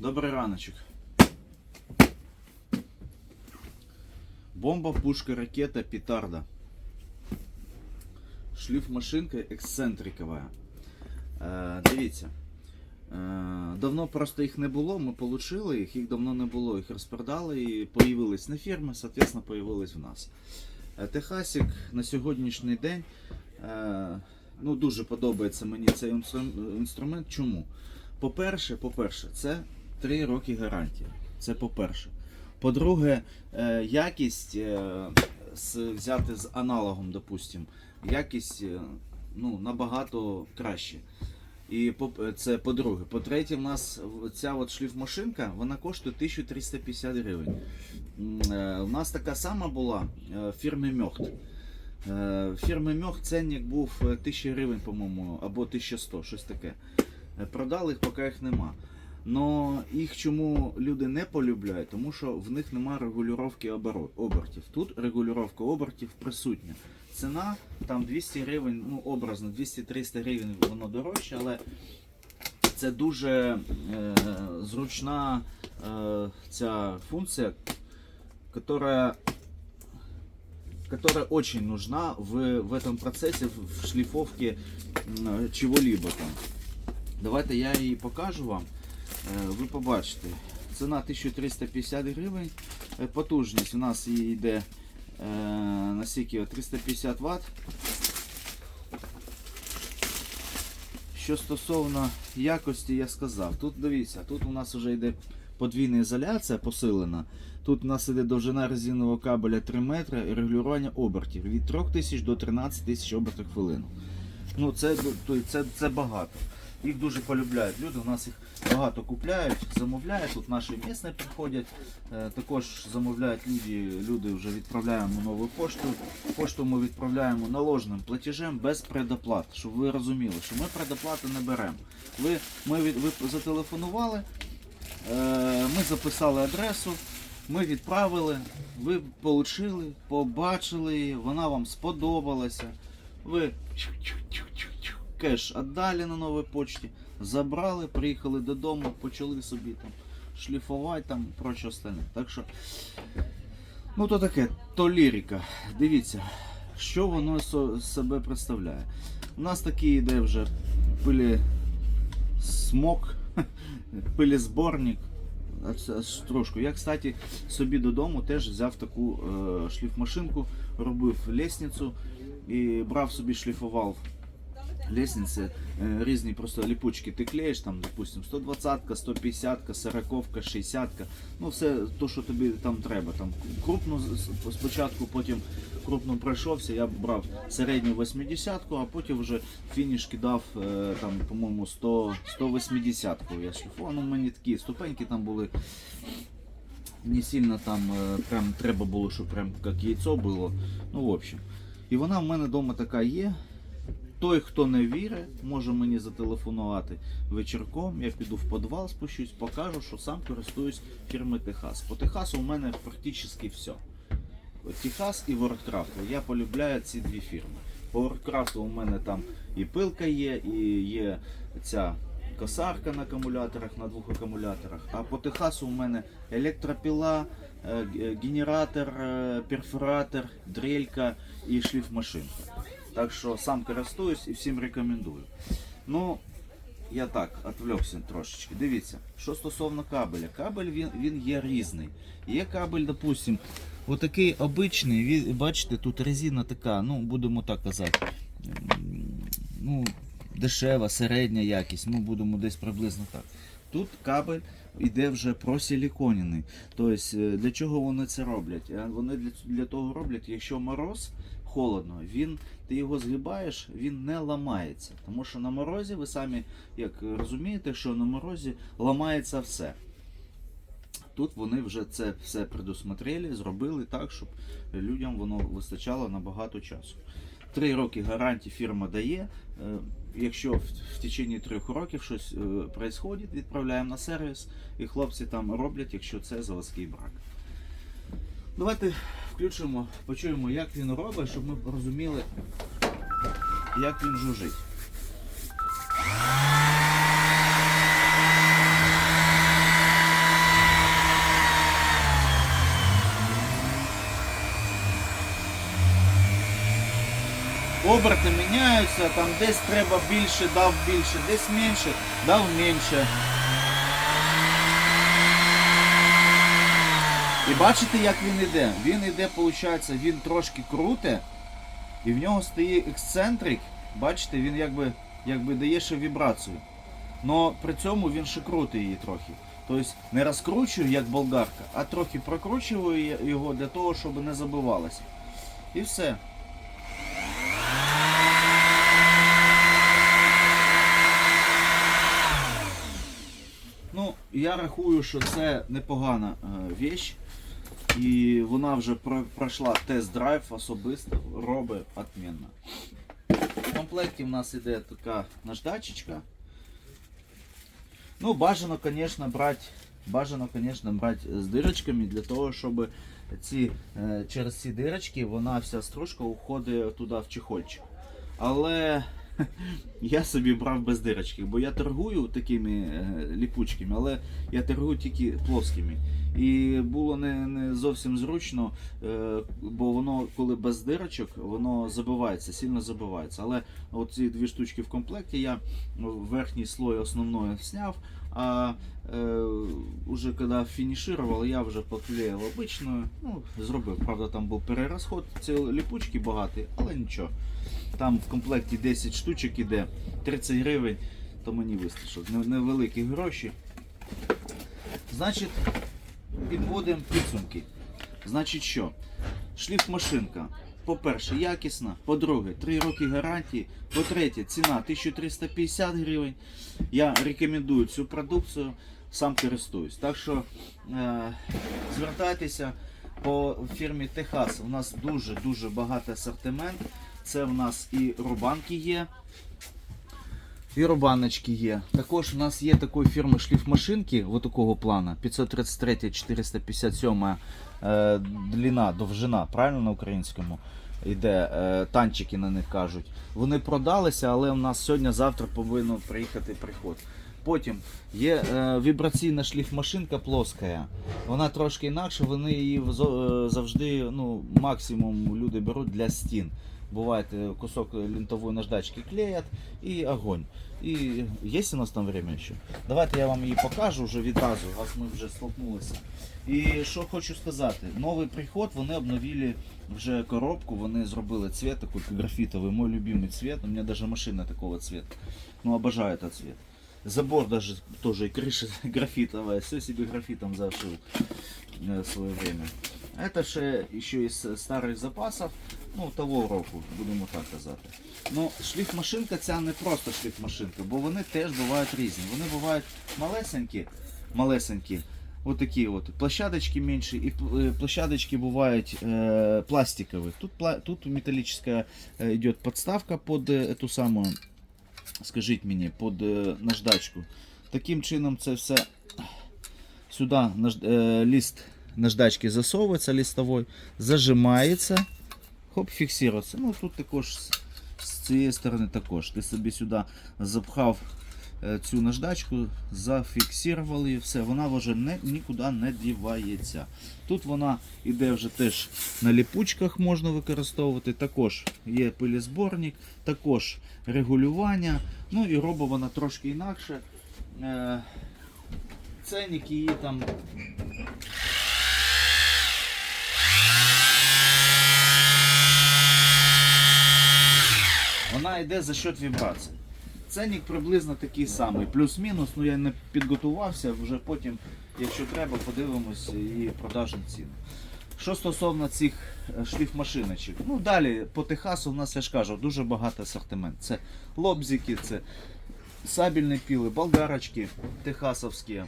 Добрий раночок. Бомба, пушка, ракета, петарда. Шліф-машинка ексцентриковая. Е, дивіться. Е, давно просто їх не було, ми отримали їх, їх давно не було, їх розпродали і появились на фірмі, соответственно, появились в нас. Е, Техасік на сьогоднішній день е, ну, дуже подобається мені цей інструмент. Чому? По-перше, по-перше, це 3 роки гарантії. Це по-перше. По-друге, е, якість е, взяти з аналогом, допустим, якість е, ну, набагато краще. І це по-друге. По-третє, в нас ця от шліфмашинка вона коштує 1350 гривень. У нас така сама була фірми Мьохт. Фірми Мьохт ценник був е, 1000 гривень, по-моєму, або 1100, щось таке. Продали їх, поки їх нема. Но їх чому люди не полюбляють? Тому що в них нема регулювання обертів. Тут регулювання обертів присутня. Ціна там 200 гривень, ну образно, 200-300 гривень воно дорожче, але це дуже е, зручна е, ця функція, которая очень нужна в, в этом процессе, в м, чего-либо там. Давайте я її покажу вам. Е, Ви побачите. Ціна 1350 гривень. Е, Потужність у нас її йде е, на скільки? 350 Вт. Що стосовно якості, я сказав. Тут дивіться, тут у нас вже йде подвійна ізоляція посилена. Тут у нас іде довжина резинового кабеля 3 метри і регулювання обертів від 3000 до 13 тисяч обертів в хвилину. Ну, це, це, це багато. Їх дуже полюбляють люди. У нас їх багато купляють, замовляють. Тут наші місні приходять. Е, Також замовляють люди, люди вже відправляємо нову пошту. Пошту ми відправляємо наложеним платежем без предоплат, щоб ви розуміли, що ми предоплати не беремо. Ви, ми ви зателефонували, е, ми записали адресу, ми відправили, ви отримали, побачили її, вона вам сподобалася. Ви кеш віддали на новій почті, забрали, приїхали додому, почали собі там шліфувати там проче остальне. Так що, ну то таке, то лірика. Дивіться, що воно себе представляє. У нас такий йде вже пилі смок, пилізборник. Трошку. Я, кстати, собі додому теж взяв таку е, шліфмашинку, робив лестницю і брав собі шліфував лестниці, е, різні просто ліпучки ти клеїш, там, допустим, 120-ка, 150-ка, 40-ка, 60-ка, ну все то, що тобі там треба. Там крупну спочатку, потім крупно пройшовся, я брав середню 80-ку, а потім вже фініш кидав е, там, по-моєму, 180-ку я шліфував. Ну, мені такі ступеньки там були. Не сильно там е, прям треба було, щоб прям як яйцо було. Ну, в общем. І вона в мене вдома така є. Той, хто не вірить, може мені зателефонувати вечірком. Я піду в підвал, спущусь, покажу, що сам користуюсь фірми Техас. По Техасу у мене практично все. Техас і WordCraft. Я полюбляю ці дві фірми. По WordCraft у мене там і пилка є, і є ця косарка на акумуляторах, на двох акумуляторах. А по Техасу у мене електропіла, е, генератор, е, перфоратор, дрелька і шліфмашинка. Так що сам користуюсь і всім рекомендую. Ну, я так відвлекся трошечки. Дивіться, що стосовно кабеля. Кабель він, він є різний. Є кабель, допустим, отакий обичний, бачите, тут резина така, ну, будемо так казати. Ну, дешева, середня якість, ну будемо десь приблизно так. Тут кабель іде вже просиліконений. Тобто, е, для чого вони це роблять? Е, Вони для, для того роблять, якщо мороз, холодно, він, ти його згибаєш, він не ламається. Тому що на морозі, ви самі як розумієте, що на морозі ламається все. Тут вони вже це все предусмотрели, зробили так, щоб людям воно вистачало на багато часу. Три роки гарантії фірма дає. Е, Якщо в, течение трьох років щось е, відправляємо на сервіс, і хлопці там роблять, якщо це заводський брак. Давайте включимо, почуємо, як він робить, щоб ми розуміли, як він жужить. Оберти міняються, там десь треба більше, дав більше, десь менше, дав менше. І бачите, як він іде? Він іде, виходить, він трошки круте, і в нього стає ексцентрик. Бачите, він якби, якби дає ще вібрацію. Но при цьому він ще крутить її трохи. Тобто не розкручую, як болгарка, а трохи прокручую його для того, щоб не забивалося. І все. Ну, я рахую, що це непогана е, віч. І вона вже про- пройшла тест-драйв особисто, робить отмінно. В комплекті в нас іде така наждачечка. Ну, бажано, звісно, брати. Бажано, звісно, брати з дирочками для того, щоб ці, е, через ці дирочки вона вся стружка уходить туди в чехольчик. Але я собі брав без дирочки, бо я торгую такими е, ліпучками, але я торгую тільки плоскими. І було не, не зовсім зручно, е, бо воно, коли без дирочок, воно забивається, сильно забивається. Але оці дві штучки в комплекті я верхній слой основної зняв, а е, уже коли фінішував, я вже поклеїв обичною. Ну, зробив. Правда, там був перерозход цієї ліпучки багатий, але нічого. Там в комплекті 10 штучок іде, 30 гривень, то мені вистачило. Невеликі гроші. Значить, підводимо підсумки. Значить що? Шліфмашинка. По-перше, якісна. По-друге, 3 роки гарантії. По-третє, ціна 1350 гривень. Я рекомендую цю продукцію, сам користуюсь. Так що е, звертайтеся по фірмі Техас. У нас дуже-дуже багатий асортимент. Це в нас і рубанки є. І рубаночки є. Також у нас є такої фірми шліфмашинки, вот такого плана. 533 457 е, длина, довжина, правильно на українському йде, е, танчики на них кажуть. Вони продалися, але у нас сьогодні-завтра повинен приїхати приход. Потім є е, вібраційна шліфмашинка плоска. Вона трошки інакша, вони її е, завжди ну, максимум люди беруть для стін Бывает э, кусок лентовой наждачки клеят и огонь. И есть у нас там время ще? Давайте я вам її покажу вже відразу, раз ми вже столкнулися. І що хочу сказати, новий приход, вони обновили вже коробку, вони зробили цвет такой графітовий, мой любимый цвет. У меня даже машина такого цвета. Ну, обожаю этот цвет. Забор даже тоже и крыша графитовая, все себе графитом зашил э, в свое время. Это ще ще із старих запасів, ну того року, будемо так казати. Ну, шліфмашинка ця не просто шліфмашинка, бо вони теж бувають різні. Вони бувають малесенькі, малесенькі, отакі от, площадочки менші, і е, площадочки бувають е, пластикові. Тут, тут металлическая е, йде подставка під е, эту самую, скажіть мені, під наждачку. Таким чином це все сюди наж- е, лист наждачки засовується листовой, зажимається, хоп, фіксується. Ну тут також з, цієї сторони також. Ти собі сюди запхав е, цю наждачку, зафіксував її, все, вона вже не, нікуди не дівається. Тут вона іде вже теж на ліпучках можна використовувати. Також є пилізборник, також регулювання. Ну і робить вона трошки інакше. Е, Ценник її там Вона йде за счет вібрацій. Ценник приблизно такий самий, плюс-мінус, ну я не підготувався, вже потім, якщо треба, подивимось і продажні ціни. Що стосовно цих е, шліфмашиночок, ну далі по Техасу в нас, я ж кажу, дуже багатий асортимент. Це лобзики, це сабельні піли, болгарочки техасовські,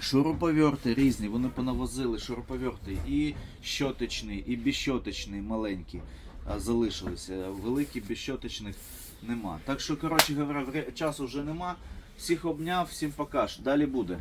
шуруповерти різні, вони понавозили шуруповерти і щоточний, і безщоточний маленькі а, залишилися. Великі безщоточних нема. Так що, коротше говоря, часу вже нема. Всіх обняв, всім пока. Далі буде.